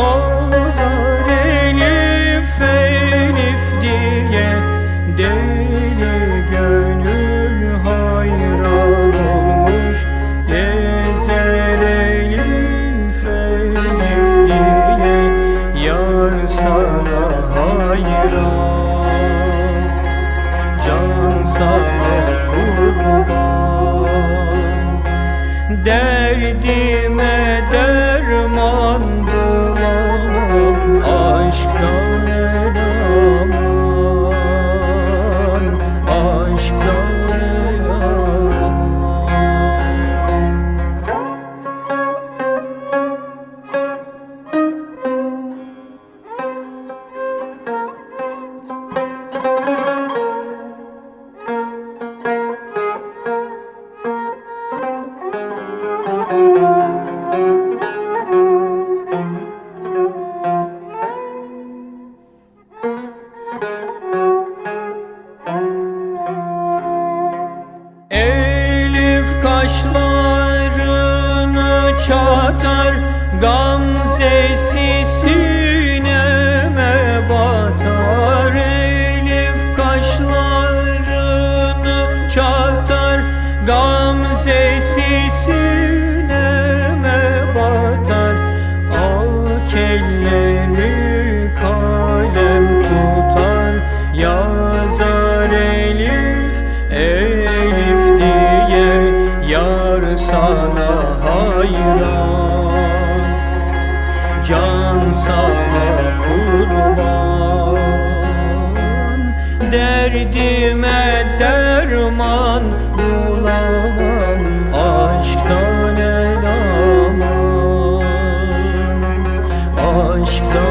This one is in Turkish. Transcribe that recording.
Tozar elif elif diye Deli gönül hayran olmuş. Gezer elif elif diye Yar sana hayran. Can sana kurban. Derdime derman bulamam kaşlarını çatar Gamzesi sineme batar. Elif kaşlarını çatar Gamzesi sana hayran. Can sana kurban. Derdime derman bulamam Aşktan el aman Aşktan